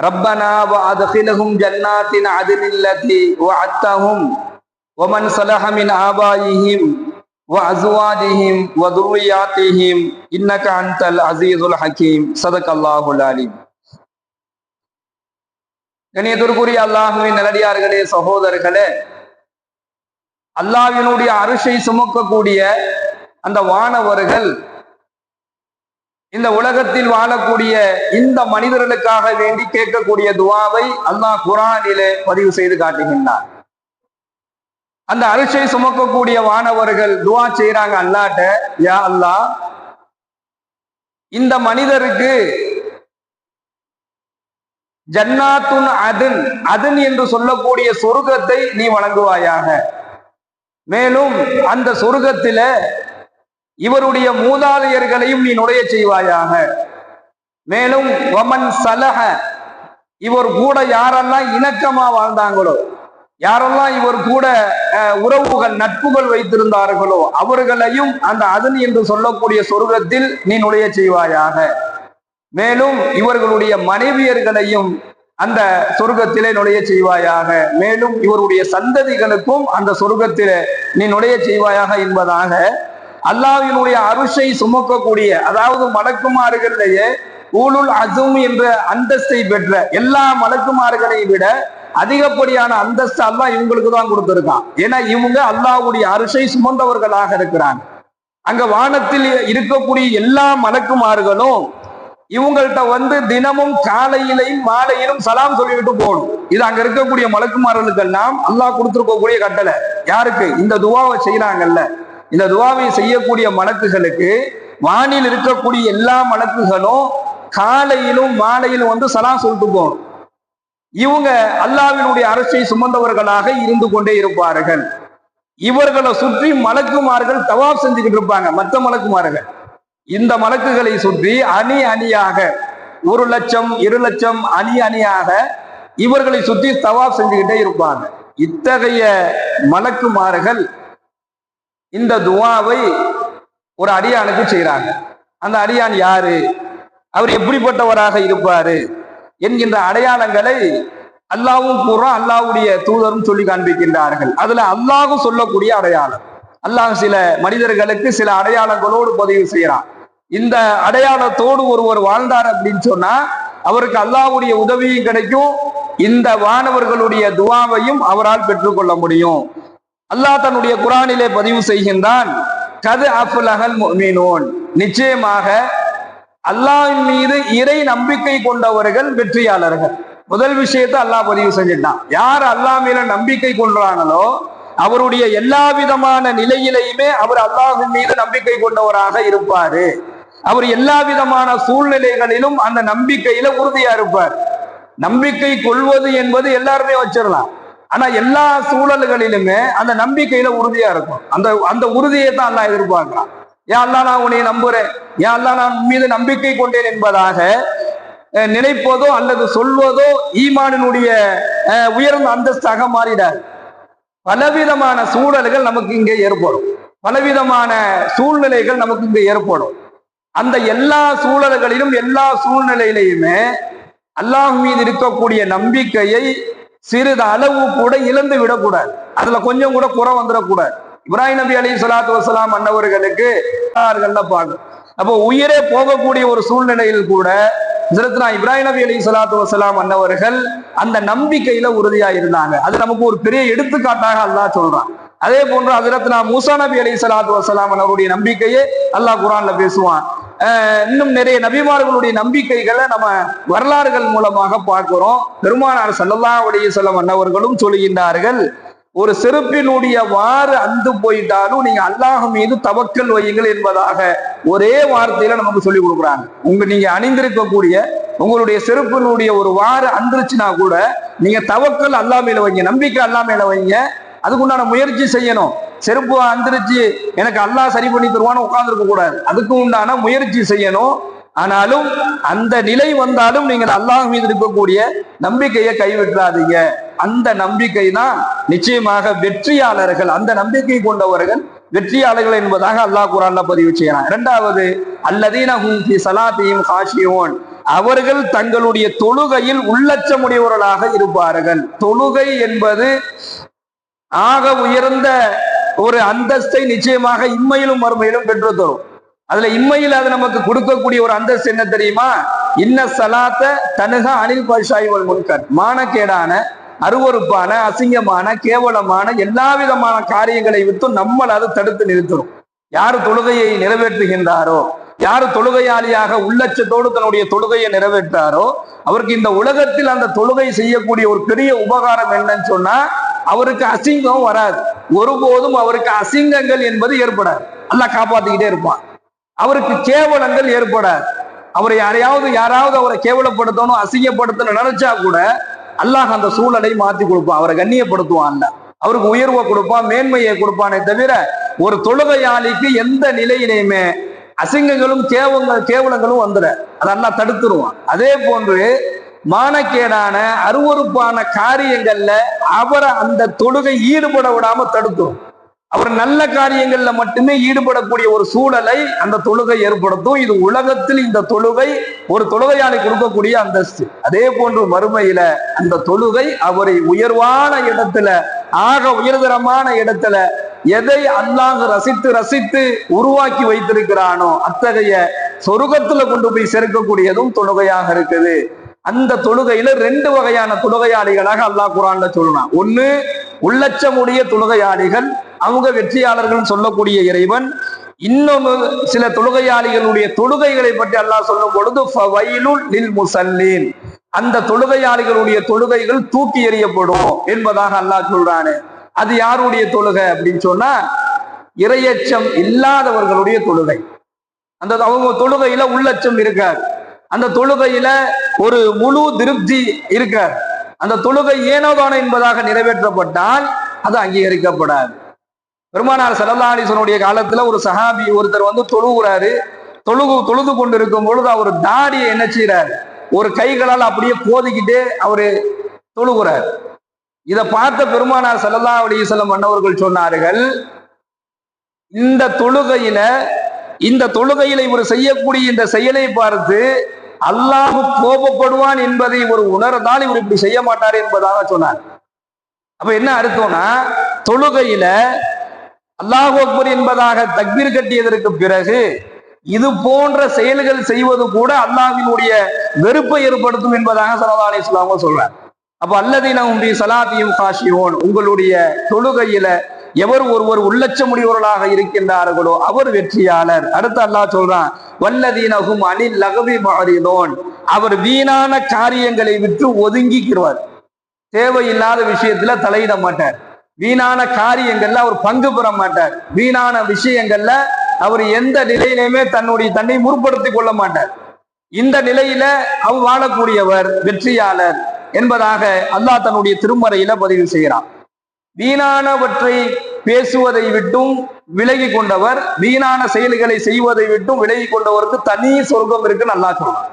ربنا وأدخلهم جنات عدن التي وعدتهم ومن صلح من آبائهم وأزواجهم وذرياتهم إنك أنت العزيز الحكيم صدق الله العليم கணியத்திற்குரிய அல்லாஹுவின் நல்லடியார்களே சகோதரர்களே அல்லாஹ்வினுடைய அரிசை சுமக்கக்கூடிய அந்த வானவர்கள் இந்த உலகத்தில் வாழக்கூடிய இந்த மனிதர்களுக்காக வேண்டி கேட்கக்கூடிய துவாவை அல்லாஹ் குரானிலே பதிவு செய்து காட்டுகின்றார் அந்த அரிசை சுமக்கக்கூடிய வானவர்கள் துவா செய்யறாங்க அல்லாட்ட யா அல்லாஹ் இந்த மனிதருக்கு ஜன்னாத்துன் அதன் அதன் என்று சொல்லக்கூடிய சொர்க்கத்தை நீ வழங்குவாயாக. மேலும் அந்த சொர்க்கத்தில இவருடைய மூதாதையர்களையும் நீ நுழைய செய்வாயாக. மேலும் வமன் சலஹ இவர் கூட யாரெல்லாம் இணக்கமா வாழ்ந்தாங்களோ யாரெல்லாம் இவர் கூட உறவுகள் நட்புகள் வைத்திருந்தார்களோ அவர்களையும் அந்த அதன் என்று சொல்லக்கூடிய சொர்க்கத்தில் நீ நுழைய செய்வாயாக. மேலும் இவர்களுடைய மனைவியர்களையும் அந்த சொர்க்கத்திலே நுழைய செய்வாயாக. மேலும் இவருடைய சந்ததிகளுக்கும் அந்த சொர்க்கத்திலே நீ நுழைய செய்வாயாக என்பதாக அல்லாவினுடைய அருஷை சுமக்கக்கூடிய அதாவது மலக்குமாறுகளிலேயே ஊலுல் அசும் என்ற அந்தஸ்தை பெற்ற எல்லா மலக்குமார்களை விட அதிகப்படியான அந்தஸ்து அல்லாஹ் இவங்களுக்கு தான் கொடுத்திருக்கான். ஏன்னா இவங்க அல்லாஹுடைய அரிசை சுமந்தவர்களாக இருக்கிறாங்க. அங்க வானத்தில் இருக்கக்கூடிய எல்லா மலக்குமார்களும் இவங்கள்ட்ட வந்து தினமும் காலையிலையும் மாலையிலும் சலாம் சொல்லிவிட்டு போகணும். இது அங்க இருக்கக்கூடிய மலக்குமார்களுக்கெல்லாம் அல்லாஹ் கொடுத்திருக்கக்கூடிய கட்டளை. யாருக்கு? இந்த துவாவை செய்யறாங்கல்ல இந்த துவாவை செய்யக்கூடிய மலக்குகளுக்கு வானில் இருக்கக்கூடிய எல்லா மலக்குகளும் காலையிலும் மாலையிலும் வந்து சலாம் சொல்லிட்டு போகணும் இவங்க அல்லாவினுடைய அரசை சுமந்தவர்களாக இருந்து கொண்டே இருப்பார்கள். இவர்களை சுற்றி மலக்குமார்கள் தவாப் செஞ்சுக்கிட்டு இருப்பாங்க மற்ற மலக்குமார்கள். இந்த மலக்குகளை சுற்றி அணி அணியாக ஒரு லட்சம் இரு லட்சம் அணி அணியாக இவர்களை சுற்றி தவாப் செஞ்சுக்கிட்டே இருப்பாங்க. இத்தகைய மலக்குமார்கள் இந்த துவாவை ஒரு அடியானுக்கு செய்கிறாங்க அந்த அடியான் யாரு? அவர் எப்படிப்பட்டவராக இருப்பாரு? என்கின்ற அடையாளங்களை அல்லாவும் கூறுறோம் அல்லாவுடைய தூதரும் சொல்லி காண்பிக்கின்றார்கள். அதுல அல்லாஹும் சொல்லக்கூடிய அடையாளம். அல்லாஹ் சில மனிதர்களுக்கு சில அடையாளங்களோடு பதிவு செய்யறான் இந்த அடையாளத்தோடு ஒருவர் வாழ்ந்தார் அப்படின்னு சொன்னா அவருக்கு அல்லாஹ்வுடைய உதவியும் கிடைக்கும். இந்த வானவர்களுடைய துவாவையும் அவரால் பெற்றுக்கொள்ள முடியும். அல்லாஹ் தன்னுடைய குரானிலே பதிவு செய்கின்றான் கது அஃபுலகல் மீனோன் நிச்சயமாக அல்லாஹின் மீது இறை நம்பிக்கை கொண்டவர்கள் வெற்றியாளர்கள். முதல் விஷயத்தை அல்லாஹ் பதிவு செஞ்சிட்டான். யார் அல்லாஹ் மேல நம்பிக்கை கொள்றாங்களோ அவருடைய எல்லா விதமான நிலையிலையுமே அவர் அல்லாஹின் மீது நம்பிக்கை கொண்டவராக இருப்பாரு. அவர் எல்லா விதமான சூழ்நிலைகளிலும் அந்த நம்பிக்கையில உறுதியா இருப்பார். நம்பிக்கை கொள்வது என்பது எல்லாருமே வச்சிடலாம். ஆனா எல்லா சூழல்களிலுமே அந்த நம்பிக்கையில உறுதியா இருக்கும். அந்த அந்த உறுதியை தான் அல்லாஹ் எதிர்பார்க்கிறான். ஏன் அல்லாஹ் நான் உன்னை நம்புறேன். ஏன் அல்லாஹ் நான் உன் மீது நம்பிக்கை கொண்டேன் என்பதாக நினைப்பதோ அல்லது சொல்வதோ ஈமானினுடைய உயர்ந்த அந்தஸ்தாக மாறிடாது. பலவிதமான சூழல்கள் நமக்கு இங்கே ஏற்படும். பலவிதமான சூழ்நிலைகள் நமக்கு இங்கே ஏற்படும். அந்த எல்லா சூழல்களிலும் எல்லா சூழ்நிலையிலையுமே அல்லாஹ் மீது இருக்கக்கூடிய நம்பிக்கையை சிறிது அளவு கூட இழந்து விடக்கூடாது. அதுல கொஞ்சம் கூட குறை வந்துடக்கூடாது. இப்ராஹிம் நபி அலி சலாத்து வசலாம் அன்னவர்களுக்கு பாடு. அப்போ உயிரே போகக்கூடிய ஒரு சூழ்நிலையில் கூட ஹஜரத்னா இப்ராஹிம் நபி அலி சலாத்து வசலாம் அன்னவர்கள் அந்த நம்பிக்கையில உறுதியா இருந்தாங்க. அது நமக்கு ஒரு பெரிய எடுத்துக்காட்டாக அல்லாஹ் சொல்றான். அதே போன்று ஹஜரத்னா மூசா நபி அலி சலாத்து வசலாம் அவருடைய நம்பிக்கையே அல்லாஹ் குரான்ல பேசுவான். இன்னும் நிறைய நபிமார்களுடைய நம்பிக்கைகளை நம்ம வரலாறுகள் மூலமாக பார்க்கிறோம். பெருமானார் சல்லல்லா உடைய செல்லம் அண்ணவர்களும் சொல்கின்றார்கள் ஒரு செருப்பினுடைய வாறு அந்து போயிட்டாலும் நீங்க அல்லாஹ் மீது தவக்கல் வையுங்கள் என்பதாக ஒரே வார்த்தையில நமக்கு சொல்லி கொடுக்குறாங்க. உங்க நீங்க அணிந்திருக்கக்கூடிய உங்களுடைய செருப்பினுடைய ஒரு வாறு அந்திருச்சுன்னா கூட நீங்க தவக்கல் அல்லா மேல வைங்க நம்பிக்கை அல்லா மேல வைங்க அதுக்குண்டான முயற்சி செய்யணும். செருப்பு அந்திருச்சு எனக்கு அல்லாஹ் சரி பண்ணி தருவான்னு உட்காந்துருக்க கூடாது. அதுக்கு உண்டான முயற்சி செய்யணும். ஆனாலும் அந்த நிலை வந்தாலும் நீங்கள் அல்லாஹ் மீது இருக்கக்கூடிய நம்பிக்கையை கைவிட்டுறாதீங்க. அந்த நம்பிக்கை தான் நிச்சயமாக வெற்றியாளர்கள் அந்த நம்பிக்கை கொண்டவர்கள் வெற்றியாளர்கள் என்பதாக அல்லாஹ் குரான்ல பதிவு செய்யலாம் இரண்டாவது அல்லதீன ஹும் சலாத்தியும் காஷியோன். அவர்கள் தங்களுடைய தொழுகையில் உள்ளச்சமுடையவர்களாக இருப்பார்கள். தொழுகை என்பது ஆக உயர்ந்த ஒரு அந்தஸ்தை நிச்சயமாக இம்மையிலும் மறுமையிலும் பெற்று தரும். அதுல இம்மையில் அது நமக்கு கொடுக்கக்கூடிய ஒரு அந்தஸ்து என்ன தெரியுமா? இன்ன சலாத்த தனுக அனில் பஷாய்வல் முன்கர். மானக்கேடான அருவறுப்பான அசிங்கமான கேவலமான எல்லா விதமான காரியங்களை விட்டு நம்மள அதை தடுத்து நிறுத்தணும் யார் தொழுகையை நிறைவேற்றுகின்றாரோ யார் தொழுகையாளியாக உள்ளச்சத்தோடு தன்னுடைய தொழுகையை நிறைவேற்றாரோ அவருக்கு இந்த உலகத்தில் அந்த தொழுகை செய்யக்கூடிய ஒரு பெரிய உபகாரம் என்னன்னு சொன்னா அவருக்கு அசிங்கம் வராது. ஒருபோதும் அவருக்கு அசிங்கங்கள் என்பது ஏற்படாது. அல்லாஹ் காப்பாத்திக்கிட்டே இருப்பான். அவருக்கு கேவலங்கள் ஏற்படாது. அவரை யாரையாவது யாராவது அவரை கேவலப்படுத்தணும் அசிங்கப்படுத்தணும் நினைச்சா கூட அல்லாஹ் அந்த சூழலை மாத்தி கொடுப்பான். அவரை கண்ணியப்படுத்துவான் அல்ல அவருக்கு உயர்வை கொடுப்பான் மேன்மையை கொடுப்பானே தவிர ஒரு தொழுகையாளிக்கு எந்த நிலையிலையுமே அசிங்கங்களும் கேவங்கள் கேவலங்களும் வந்துட அதெல்லாம் தடுத்துருவான். அதே போன்று மானக்கேடான அருவறுப்பான காரியங்கள்ல அவரை அந்த தொழுகை ஈடுபட விடாம தடுக்கும். அவர் நல்ல காரியங்கள்ல மட்டுமே ஈடுபடக்கூடிய ஒரு சூழலை அந்த தொழுகை ஏற்படுத்தும். இது உலகத்தில் இந்த தொழுகை ஒரு தொழுகையாளி கொடுக்கக்கூடிய அந்தஸ்து. அதே போன்று மறுமையில அந்த தொழுகை அவரை உயர்வான இடத்துல ஆக உயர்தரமான இடத்துல எதை அல்லாஹ் ரசித்து ரசித்து உருவாக்கி வைத்திருக்கிறானோ அத்தகைய சொருகத்துல கொண்டு போய் சேர்க்கக்கூடியதும் தொழுகையாக இருக்குது. அந்த தொழுகையில ரெண்டு வகையான தொழுகையாளிகளாக அல்லாஹ் குரான்ல சொல்லலாம் ஒண்ணு உள்ளச்சமுடைய தொழுகையாளிகள் அவங்க வெற்றியாளர்கள் சொல்லக்கூடிய இறைவன். இன்னொன்று சில தொழுகையாளிகளுடைய தொழுகைகளை பற்றி அல்லாஹ் சொல்லும் பொழுது ஃபவைலுல் அந்த தொழுகையாளிகளுடைய தொழுகைகள் தூக்கி எறியப்படும் என்பதாக அல்லாஹ் சொல்றானு. அது யாருடைய தொழுகை அப்படின்னு சொன்னா இரையச்சம் இல்லாதவர்களுடைய தொழுகை. அந்த அவங்க தொழுகையில உள்ளச்சம் இருக்காது. அந்த தொழுகையில ஒரு முழு திருப்தி இருக்கார் அந்த தொழுகை ஏனோதானோ என்பதாக நிறைவேற்றப்பட்டால் அது அங்கீகரிக்கப்படாது. பெருமானார் சல்லல்லாஹிசனுடைய காலத்துல ஒரு சஹாபி ஒருத்தர் வந்து தொழுகிறாரு. தொழுகு தொழுது கொண்டு இருக்கும் பொழுது அவர் தாடியை என்ன செய்யறாரு ஒரு கைகளால் அப்படியே போதிக்கிட்டு அவரு தொழுகிறார். இதை பார்த்த பெருமானார் சல்லல்லா அலிசல்லம் மன்னவர்கள் சொன்னார்கள் இந்த தொழுகையில இந்த தொழுகையில இவர் செய்யக்கூடிய இந்த செயலை பார்த்து அல்லாஹ் கோபப்படுவான் என்பதை இவர் உணர்ந்தால் இவர் இப்படி செய்ய மாட்டார் என்பதாக சொன்னார். அப்ப என்ன அர்த்தம்னா தொழுகையில அல்லாஹ் அக்பர் என்பதாக தக்பீர் கட்டியதற்கு பிறகு இது போன்ற செயல்கள் செய்வது கூட அல்லாஹினுடைய வெறுப்பை ஏற்படுத்தும் என்பதாக சலதா அலி இஸ்லாம சொல்றார். அப்ப அல்லதீன உம்பி சலாத்தியும் காஷியோன் உங்களுடைய தொழுகையில எவர் ஒருவர் உள்ளச்சமுடையவர்களாக இருக்கின்றார்களோ அவர் வெற்றியாளர். அடுத்து அல்லாஹ் சொல்றான் வல்லதீனகும் அணில் லகவி மாறினோன். அவர் வீணான காரியங்களை விட்டு ஒதுங்கிக்கிறார் தேவையில்லாத விஷயத்துல தலையிட மாட்டார். வீணான காரியங்கள்ல அவர் பங்கு பெற மாட்டார். வீணான விஷயங்கள்ல அவர் எந்த நிலையிலுமே தன்னுடைய தன்னை முற்படுத்திக் கொள்ள மாட்டார். இந்த நிலையில அவர் வாழக்கூடியவர் வெற்றியாளர் என்பதாக அல்லாஹ் தன்னுடைய திருமறையில பதிவு செய்கிறான். வீணானவற்றை பேசுவதை விட்டும் விலகி கொண்டவர் வீணான செயல்களை செய்வதை விட்டும் விலகி கொண்டவருக்கு தனி சொர்க்கம் இருக்குன்னு நல்லா சொல்றாங்க.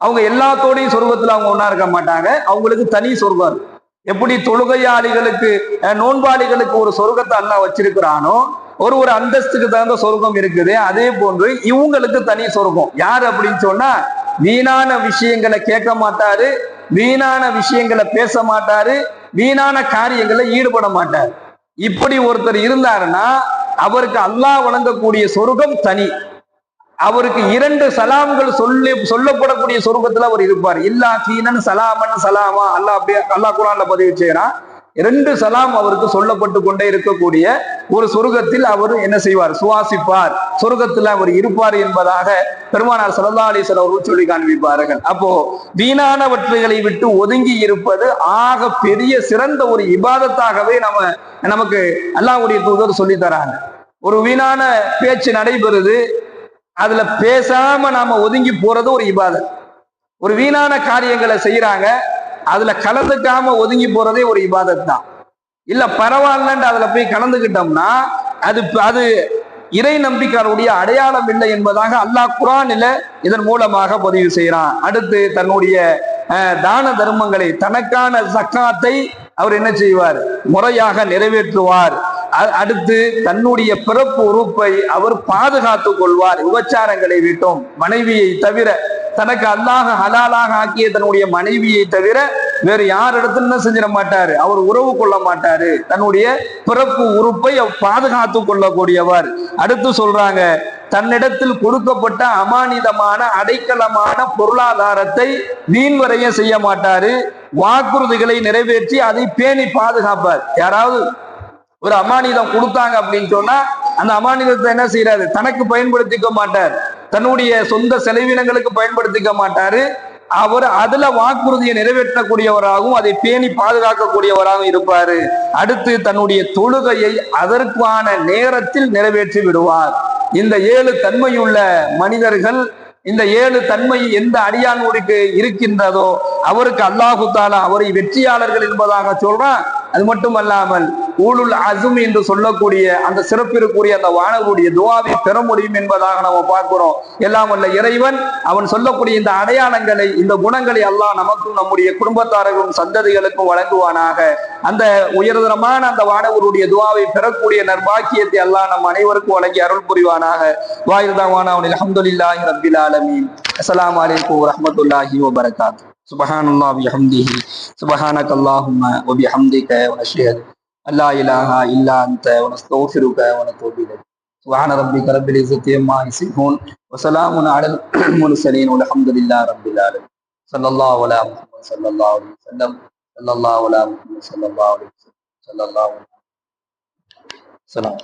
அவங்க எல்லாத்தோடையும் சொர்க்கத்துல அவங்க ஒன்னா இருக்க மாட்டாங்க. அவங்களுக்கு தனி சொர்க்கம் இருக்கு. எப்படி தொழுகையாளிகளுக்கு நோன்பாளிகளுக்கு ஒரு சொர்க்கத்தை அல்லா வச்சிருக்கிறானோ ஒரு ஒரு அந்தஸ்துக்கு தகுந்த சொர்க்கம் இருக்குது. அதே போன்று இவங்களுக்கு தனி சொர்க்கம். யார் அப்படின்னு சொன்னா வீணான விஷயங்களை கேட்க மாட்டாரு வீணான விஷயங்களை பேச மாட்டாரு வீணான காரியங்களை ஈடுபட மாட்டார். இப்படி ஒருத்தர் இருந்தாருன்னா அவருக்கு அல்லாஹ் வழங்கக்கூடிய சொர்க்கம் தனி. அவருக்கு இரண்டு சலாம்கள் சொல்லி சொல்லப்படக்கூடிய சொர்க்கத்துல அவர் இருப்பார். இல்லா சீனன் சலாமன் சலாமா. அல்லாஹ் அப்படியே அல்லாஹ் குரான்ல பதிவு செய்யறான் இரண்டு சலாம் அவருக்கு சொல்லப்பட்டு கொண்டே இருக்கக்கூடிய ஒரு சொர்க்கத்தில் அவர் என்ன செய்வார்? சுவாசிப்பார். சொர்க்கத்தில் அவர் இருப்பார் என்பதாக பெருமானார் சல்லா அலிசன் அவர்கள் சொல்லி காண்பிப்பார்கள். அப்போ வீணானவற்றைகளை விட்டு ஒதுங்கி இருப்பது ஆக பெரிய சிறந்த ஒரு இபாதத்தாகவே நம்ம நமக்கு அல்லாஹ்வுடைய தூதர் சொல்லி தராங்க ஒரு வீணான பேச்சு நடைபெறுது. அதுல பேசாம நாம ஒதுங்கி போறது ஒரு இபாதத். ஒரு வீணான காரியங்களை செய்யறாங்க அதுல கலந்துக்காம ஒதுங்கி போறதே ஒரு இபாதத் தான். இல்ல பரவாயில்லன்ட்டு அதுல போய் கலந்துக்கிட்டோம்னா அது அது இறை நம்பிக்கையாருடைய அடையாளம் இல்லை என்பதாக அல்லாஹ் குரானில இதன் மூலமாக பதிவு செய்யறான் அடுத்து தன்னுடைய தான தர்மங்களை தனக்கான சக்காத்தை அவர் என்ன செய்வார்? முறையாக நிறைவேற்றுவார். அடுத்து தன்னுடைய பிறப்பு உறுப்பை அவர் பாதுகாத்து கொள்வார். விபச்சாரங்களை விட்டோம். மனைவியை தவிர தனக்கு அல்லாஹ ஹலாலாக ஆக்கிய தன்னுடைய மனைவியை தவிர வேறு யார் இடத்துல என்ன செஞ்சிட மாட்டாரு? அவர் உறவு கொள்ள மாட்டாரு. தன்னுடைய பிறப்பு உறுப்பை அவர் கொள்ளக்கூடியவர். அடுத்து சொல்றாங்க தன்னிடத்தில் கொடுக்கப்பட்ட அமானிதமான அடைக்கலமான பொருளாதாரத்தை வீண் வரைய செய்ய மாட்டாரு. வாக்குறுதிகளை நிறைவேற்றி அதை பேணி பாதுகாப்பார். யாராவது ஒரு அமானிதம் கொடுத்தாங்க அப்படின்னு சொன்னா அந்த அமானிதத்தை என்ன செய்யறாரு தனக்கு பயன்படுத்திக்க மாட்டார். தன்னுடைய சொந்த செலவினங்களுக்கு பயன்படுத்திக்க மாட்டாரு. அவர் அதுல வாக்குறுதியை நிறைவேற்றக்கூடியவராகவும் அதை பேணி பாதுகாக்கக்கூடியவராகவும் இருப்பாரு. அடுத்து தன்னுடைய தொழுகையை அதற்கான நேரத்தில் நிறைவேற்றி விடுவார். இந்த ஏழு தன்மையுள்ள மனிதர்கள் இந்த ஏழு தன்மை எந்த அடியானோருக்கு இருக்கின்றதோ அவருக்கு அல்லாஹு தாலா அவரை வெற்றியாளர்கள் என்பதாக சொல்றான். அது மட்டுமல்லாமல் ஊழுல் அசும் என்று சொல்லக்கூடிய அந்த சிறப்பிற்குரிய அந்த வானவருடைய துவாவை பெற முடியும் என்பதாக நம்ம பார்க்கிறோம். எல்லாம் உள்ள இறைவன் அவன் சொல்லக்கூடிய இந்த அடையாளங்களை இந்த குணங்களை எல்லாம் நமக்கும் நம்முடைய குடும்பத்தாரர்களும் சந்ததிகளுக்கும் வழங்குவானாக. அந்த உயர்தரமான அந்த வானவருடைய துவாவை பெறக்கூடிய நர்பாக்கியத்தை எல்லாம் நம் அனைவருக்கும் வழங்கி அருள் புரிவானாக. வாயுதாவான அவனில் அஹமதுல்லாஹி ரபில் ஆலமீன். அஸ்லாம் அலைக்கும் வரமத்துல்லாஹி வபரகாத்து سبحان الله بحمده سبحانك اللهم وبحمدك ونشهد لا إله إلا أنت ونستغفرك ونتوب إليك. سبحان ربك رب العزة عما يصفون وسلام على المرسلين والحمد لله رب العالمين. صلى الله على محمد صلى الله عليه وسلم. صلى الله على محمد صلى الله عليه وسلم. صلى الله عليه وسلم.